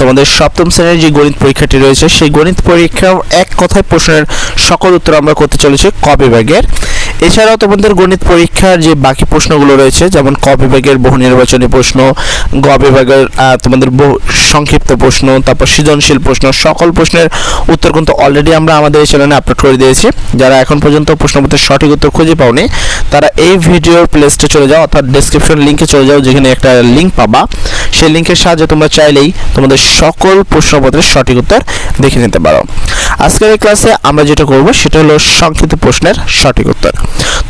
তোমাদের সপ্তম শ্রেণির যে গণিত পরীক্ষাটি রয়েছে, সেই গণিত পরীক্ষার এক কথায় প্রশ্নের সকল উত্তর আমরা করতে চলেছি ক বিভাগের। এছাড়াও তোমাদের গণিত পরীক্ষার যে বাকি প্রশ্নগুলো রয়েছে, যেমন ক বিভাগের বহু নির্বাচনী প্রশ্ন, গ বিভাগের তোমাদের বহু সংক্ষিপ্ত প্রশ্ন, তারপর সৃজনশীল প্রশ্ন, সকল প্রশ্নের উত্তর কিন্তু অলরেডি আমরা আমাদের এই চ্যানেলে আপলোড করে দিয়েছি। যারা এখন পর্যন্ত প্রশ্নপত্রের সঠিক উত্তর খুঁজে পাওনি, তারা এই ভিডিওর প্লেলিস্টে চলে যাও, অর্থাৎ ডেসক্রিপশন লিঙ্কে চলে যাও, যেখানে একটা লিঙ্ক পাবা। সেই লিঙ্কের সাহায্যে তোমরা চাইলেই তোমাদের সকল প্রশ্নপত্রের সঠিক উত্তর দেখে নিতে পারো। আজকের এই ক্লাসে আমরা যেটা করব সেটা হলো সংক্ষিপ্ত প্রশ্নের সঠিক উত্তর।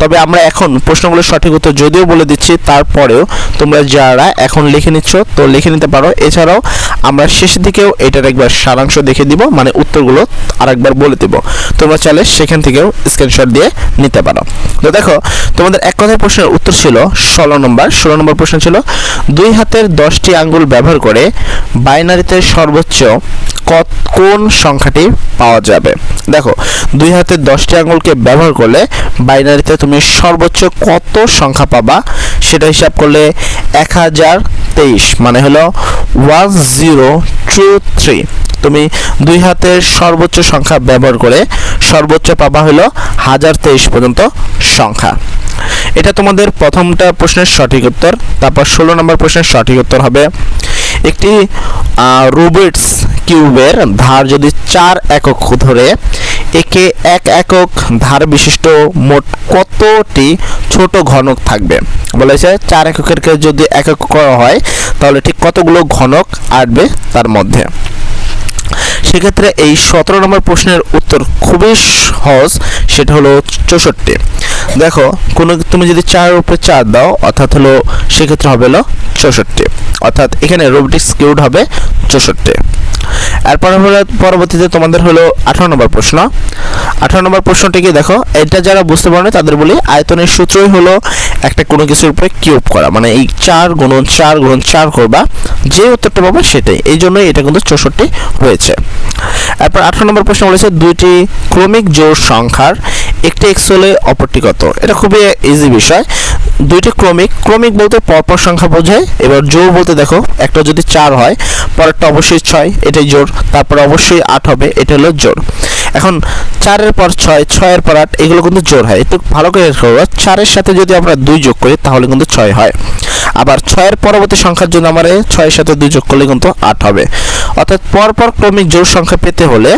তবে আমরা এখন প্রশ্নগুলোর সঠিক উত্তর যদিও বলে দিচ্ছি, তারপরেও তোমরা যারা এখন লিখে নিচ্ছ তো লিখে নিতে পারো। এছাড়াও আমরা শেষের দিকেও এটার একবার সারাংশ দেখে দিব মানে উত্তরগুলো আরেকবার বলে দিব। তোমরা চাইলে সেখান থেকেও স্ক্রিনশট দিয়ে নিতে পারো। তো দেখো, তোমাদের এক কথায় প্রশ্নের উত্তর ছিল ষোলো নম্বর। ষোলো নম্বর প্রশ্ন ছিল, দুই হাতের দশটি আঙ্গুল ব্যবহার করে বাইনারিতে সর্বোচ্চ কত, কোন সংখ্যাটি পাওয়া যাবে? দেখো, দুই হাতের দশটি আঙ্গুলকে ব্যবহার করলে বাইনারিতে তুমি সর্বোচ্চ কত সংখ্যা পাবা সেটা হিসাব করলে এক হাজার তেইশ মানে হলো ওয়ান জিরো টু থ্রি তুমি দুই হাতের সর্বোচ্চ সংখ্যা ব্যবহার করে সর্বোচ্চ পাবা হলো হাজার তেইশ পর্যন্ত সংখ্যা। এটা তোমাদের প্রথমটা প্রশ্নের সঠিক উত্তর, তারপর ষোলো নম্বর প্রশ্নের সঠিক উত্তর হবে একটি রুবিটস কিউবের ধার যদি চার একক ধরে, একে এক একক ধার বিশিষ্ট মোট কতটি ছোট ঘনক থাকবে? বলেছে চার এককের যদি একক করা হয়, তাহলে ঠিক কতগুলো ঘনক আসবে তার মধ্যে? সেক্ষেত্রে এই সতেরো নম্বর প্রশ্নের উত্তর খুবই সহজ, সেটা হলো চৌষট্টি। দেখো, কোনো তুমি যদি চার উপরে চার দাও, অর্থাৎ হলো সেক্ষেত্রে হবে হলো চৌষট্টি। অর্থাৎ এখানে রোবোটিক্স কিউড হবে চৌষট্টি। এরপর হলো পরবর্তীতে তোমাদের হলো আঠারো নম্বর প্রশ্ন। আঠারো নম্বর প্রশ্নটিকে দেখো, এটা যারা বুঝতে পারো তাদের বলি, আয়তনের সূত্রই হলো একটা কোনো কিছুর উপরে কিউব করা। মানে এই চার গুণন চার গুণন চার করবা, যে উত্তরটা পাবো সেটাই। এই জন্যই এটা কিন্তু চৌষট্টি হয়েছে। এরপর আঠারো নম্বর প্রশ্ন বলেছে, দুইটি ক্রমিক জোড় সংখ্যার একটি এক্স হলে অপরটি কত? এটা খুবই ইজি বিষয়। দুইটি ক্রমিক ক্রমিক বলতে পরপর সংখ্যা বোঝায়, এবার জোর বলতে দেখো, একটা যদি চার হয়, পরেরটা অবশ্যই ছয়, এটাই জোর তারপর অবশ্যই আট হবে, এটা হলো জোর এখন চারের পর ছয়, ছয়ের পর আট, এগুলো কিন্তু জোর হয়। একটু ভালো করে চারের সাথে যদি আমরা দুই যোগ করি, তাহলে কিন্তু ছয় হয়। আবার ছয়ের পরবর্তী সংখ্যার জন্য আমার ছয়ের সাথে দুই যোগ করলে কিন্তু আট হবে। অর্থাৎ পরপর ক্রমিক জোড় সংখ্যা পেতে হলে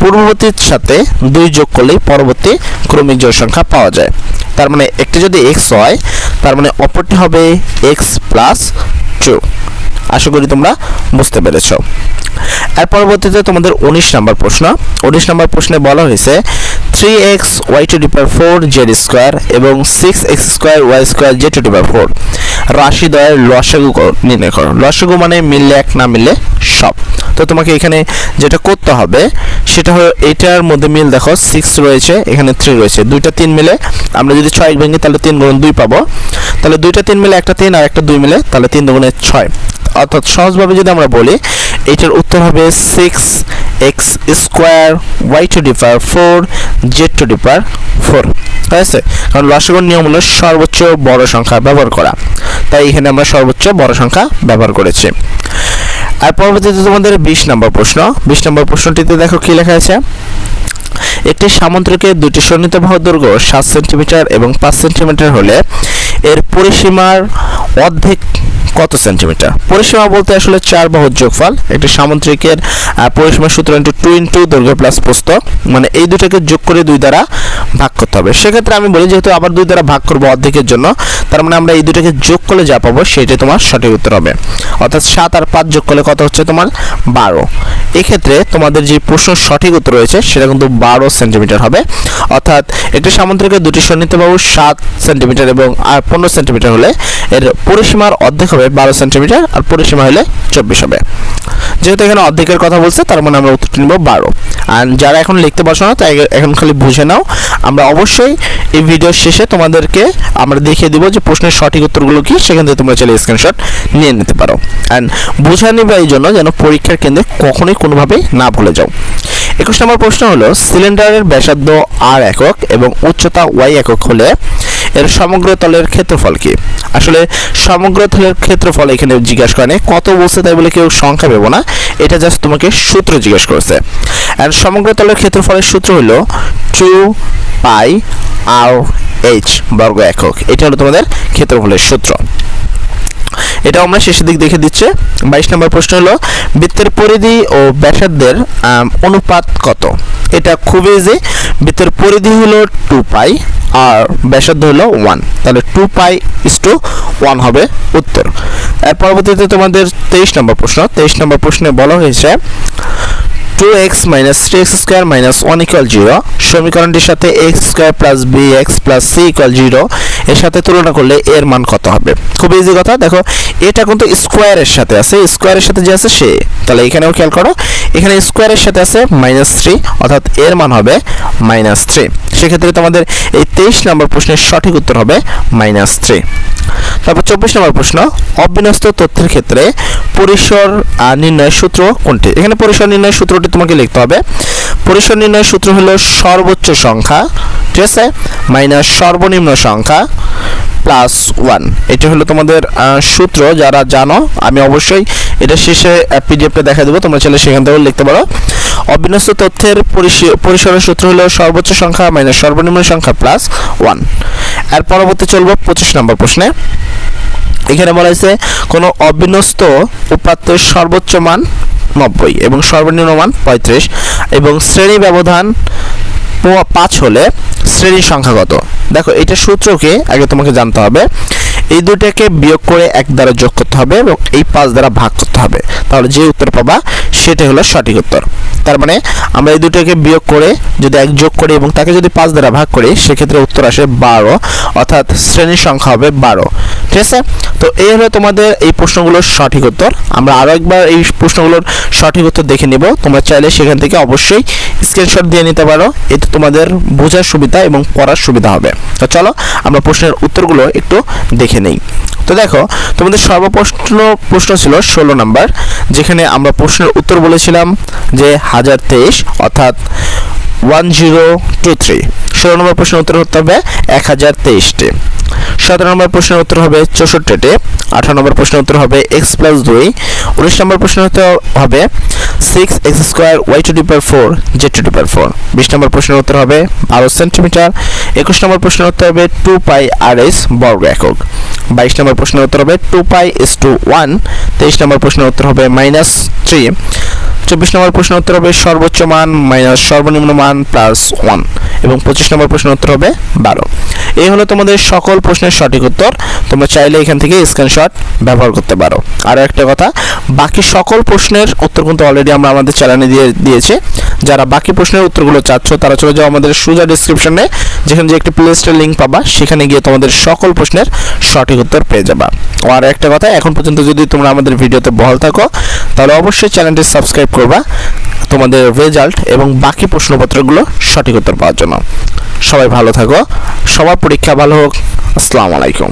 পূর্ববর্তীর সাথে দুই যোগ করলেই পরবর্তী ক্রমিক জোড় সংখ্যা পাওয়া যায়। তার মানে একটি যদি এক্স হয়, তার মানে অপরটি হবে এক্স প্লাস টু আশা করি তোমরা বুঝতে পেরেছ। এর পরবর্তীতে তোমাদের উনিশ নম্বর প্রশ্ন। উনিশ নম্বর প্রশ্নে বলা হয়েছে three X Y to the power four Z square এবং six X square Y square Z to the power four রাশি দ্বয়ের লসাগু নির্ণয় করো। লসাগু মানে মিললে এক, না মিললে সব। তো তোমাকে এখানে যেটা করতে হবে, সেটা হলো এটার মধ্যে মিল দেখো সিক্স রয়েছে, এখানে থ্রি রয়েছে। দুইটা তিন মিলে আমরা যদি ছয় ভেঙে, তাহলে তিন গুণ দুই পাবো। তাহলে দুইটা তিন মিলে একটা তিন আর একটা দুই মিলে, তাহলে তিন দুগুণে ছয়। অর্থাৎ সহজভাবে যদি আমরা বলি, এটার উত্তর হবে six X square Y to the power four Z to the power four ঠিক আছে? কারণ লসাগুর নিয়ম হলো সর্বোচ্চ বড় সংখ্যা ব্যবহার করা। তাই এখানে আমরা সর্বোচ্চ বড় সংখ্যা ব্যবহার করেছি। আর পরবর্তীতে তোমাদের বিশ নম্বর প্রশ্ন। বিশ নম্বর প্রশ্নটিতে দেখো কি লেখা আছে? একটি সামুদ্রিকের দুটি সন্নিহিত বাহু দৈর্ঘ্য সাত সেন্টিমিটার এবং পাঁচ সেন্টিমিটার হলে এর পরিসীমার অর্ধেক কত সেন্টিমিটার পরিসীমা বলতে আসলে চার বাহুর যোগফল। একটি সামুদ্রিকের পরিসীমা সূত্র ইন্টু টু ইন্টু দৈর্ঘ্য প্লাস প্রস্থ। মানে এই দুটাকে যোগ করে দুই দ্বারা ভাগ করতে হবে। সেক্ষেত্রে আমি বলি যেহেতু আবার দুই দ্বারা ভাগ করব অর্ধেকের জন্য, তার মানে আমরা এই দুটাকে যোগ করলে যা পাবো সেটাই তোমার সঠিক উত্তর হবে। অর্থাৎ সাত আর পাঁচ যোগ করলে কত হচ্ছে তোমার বারো। এক্ষেত্রে তোমাদের যে প্রশ্ন সঠিক উত্তর রয়েছে, সেটা কিন্তু বারো সেন্টিমিটার হবে। অর্থাৎ একটি সামুদ্রিকের দুটি সন্নিহিত বাহু সাত সেন্টিমিটার এবং, আর পনেরো সেন্টিমিটার হলে এর পরিসীমার অর্ধেক হবে বারো সেন্টিমিটার, আর পরিসীমা হলে চব্বিশ হবে। যেহেতু এখানে অর্ধেকের কথা বলছে, তার মানে আমরা উত্তরটি নেব বারো। আর যারা এখন লিখতে পারছ না, তাই এখন খালি বুঝে নাও। আমরা অবশ্যই এই ভিডিওর শেষে তোমাদেরকে আমরা দেখিয়ে দেবো যে প্রশ্নের সঠিক উত্তরগুলো কি, সেখান থেকে তোমরা চলে স্ক্রিনশট নিয়ে নিতে পারো। অ্যান্ড বোঝা নিবে এই জন্য যেন পরীক্ষার কেন্দ্রে কখনোই কোনোভাবেই না ভুলে যাও। একুশ নম্বর প্রশ্ন হলো, সিলিন্ডারের ব্যাসার্ধ আর একক এবং উচ্চতা ওয়াই একক হলে এর সমগ্র তলের ক্ষেত্রফল কি? আসলে, সমগ্র তলের ক্ষেত্রফল এখানে জিজ্ঞাসা করে। কত বলছে তাই বলে কেউ সংখ্যা পেবো না। এটা জাস্ট তোমাকে সূত্র জিজ্ঞেস করছে। অ্যান্ড সমগ্র তলের ক্ষেত্রফলের সূত্র হলো টু পাই আর এইচ বর্গ একক। এটা হলো তোমাদের ক্ষেত্রফলের সূত্র। এটা আমরা শেষের দিক দেখে দিচ্ছে। বাইশ নম্বর প্রশ্ন হলো, বৃত্তের পরিধি ও ব্যাসার্ধের অনুপাত কত? এটা খুব ইজি বৃত্তের পরিধি হলো টু পাই আর ব্যাসার্ধ হলো ওয়ান তাহলে two pi is two one হবে উত্তর। এর পরবর্তীতে তোমাদের তেইশ নম্বর প্রশ্ন। তেইশ নম্বর প্রশ্নে বলা হয়েছে two X minus three X square minus one equal zero সমীকরণটির সাথে X square plus B X plus C equal zero এর সাথে তুলনা করলে এর মান কত হবে? খুব ইজি কথা। দেখো এটা কিন্তু স্কোয়ারের সাথে আছে। স্কোয়ারের সাথে যে আছে সে। তাহলে এখানেও খেয়াল করো এখানে স্কোয়ারের সাথে আছে মাইনাস থ্রি অর্থাৎ এর মান হবে মাইনাস থ্রি সেক্ষেত্রে তোমাদের এই তেইশ নম্বর প্রশ্নের সঠিক উত্তর হবে মাইনাস থ্রি তারপর চব্বিশ নম্বর প্রশ্ন অবিন্যস্ত তথ্যের ক্ষেত্রে পরিসর আহ, নির্ণয়ের সূত্র কোনটি? এখানে পরিসর নির্ণয় সূত্রটি তোমাকে লিখতে হবে। পরিসর নির্ণয়ের সূত্র হলো সর্বোচ্চ সংখ্যা ঠিক আছে? মাইনাস সর্বনিম্ন সংখ্যা প্লাস ওয়ান। এটা হলো তোমাদের সূত্র, যারা জানো, আমি অবশ্যই এটা শেষে পিডিএফটা দেখা দেবো, তোমরা চাইলে সেখান থেকেও লিখতে পারো। অবিন্যস্ত তথ্যের পরিসি- পরিসরের সূত্র হলো সর্বোচ্চ সংখ্যা মাইনাস সর্বনিম্ন সংখ্যা প্লাস ওয়ান। এর পরবর্তী চলবো পঁচিশ নম্বর প্রশ্নে। এখানে বলা হয়েছে, কোনো অবিন্যস্ত উপাত্তের সর্বোচ্চ মান নব্বই এবং সর্বনিম্ন মান পঁয়ত্রিশ এবং শ্রেণি ব্যবধান পাঁচ হলে শ্রেণির সংখ্যাগত দেখো, এটা সূত্রকে আগে তোমাকে জানতে হবে। এই দুটাকে বিয়োগ করে এক দ্বারা যোগ করতে হবে এবং এই পাঁচ দ্বারা ভাগ করতে হবে। তাহলে যে উত্তর পাবা, সেটাই হলো সঠিক উত্তর। তার মানে আমরা এই দুটাকে বিয়োগ করে যদি এক যোগ করি এবং তাকে যদি পাঁচ দ্বারা ভাগ করি, সেক্ষেত্রে উত্তর আসে বারো, অর্থাৎ শ্রেণির সংখ্যা হবে বারো। ঠিক আছে? তো এই হলো তোমাদের এই প্রশ্নগুলোর সঠিক উত্তর। আমরা আরও একবার এই প্রশ্নগুলোর সঠিক উত্তর দেখে নিব। তোমরা চাইলে সেখান থেকে অবশ্যই স্ক্রিনশট দিয়ে নিতে পারো। এতে তোমাদের বোঝার সুবিধা এবং পড়ার সুবিধা হবে। তো চলো, আমরা প্রশ্নের উত্তরগুলো একটু দেখে নেই। তো দেখো, তোমাদের সর্বপ্রশ্ন প্রশ্ন ছিল ষোলো নাম্বার, যেখানে আমরা প্রশ্নের উত্তর বলেছিলাম যে হাজার তেইশ, অর্থাৎ ওয়ান জিরো টু থ্রি। ষোলো নম্বর প্রশ্নের উত্তর হতে হবে এক হাজার তেইশটি। সতেরো নম্বর প্রশ্নের উত্তর হবে চৌষট্টিটি আঠারো নম্বর প্রশ্নের উত্তর হবে এক্স প্লাস দুই, উনিশ নম্বর প্রশ্নের উত্তর হবে six X square Y to the power four Z to the power four বিশ নম্বর প্রশ্নের উত্তর হবে বারো সেন্টিমিটার একুশ নম্বর প্রশ্নের উত্তর হবে টু পাই আর এস বর্গ একক, বাইশ নম্বর প্রশ্নের উত্তর হবে two pi is two one তেইশ নম্বর প্রশ্নের উত্তর হবে মাইনাস থ্রি চব্বিশ নম্বর প্রশ্নের উত্তর হবে সর্বোচ্চ মান মাইনাস সর্বনিম্ন মান প্লাস ওয়ান এবং পঁচিশ নম্বর প্রশ্নের উত্তর হবে বারো। এই হলো তোমাদের সকল প্রশ্নের সঠিক উত্তর। তোমরা চাইলে এখান থেকে স্ক্রিনশট ব্যবহার করতে পারো। আর একটা কথা, বাকি সকল প্রশ্নের উত্তর কিন্তু অলরেডি আমরা আমাদের চ্যানেলে দিয়ে দিয়েছি। যারা বাকি প্রশ্নের উত্তরগুলো চাচ্ছ, তারা চলে যাও আমাদের সুজা ডিসক্রিপশনে যেখানে যে একটি প্লে স্টোর লিঙ্ক পাবা। সেখানে গিয়ে তোমাদের সকল প্রশ্নের সঠিক উত্তর পেয়ে যাবা। আর একটা কথা, এখন পর্যন্ত যদি তোমরা আমাদের ভিডিওতে বহাল থাকো তাহলে অবশ্যই চ্যানেলটি সাবস্ক্রাইব করবা, তোমাদের রেজাল্ট এবং বাকি প্রশ্নপত্রগুলো সঠিক উত্তর পাওয়ার জন্য। সবাই ভালো থাকো, সবার পরীক্ষা ভালো হোক। আসসালামু আলাইকুম।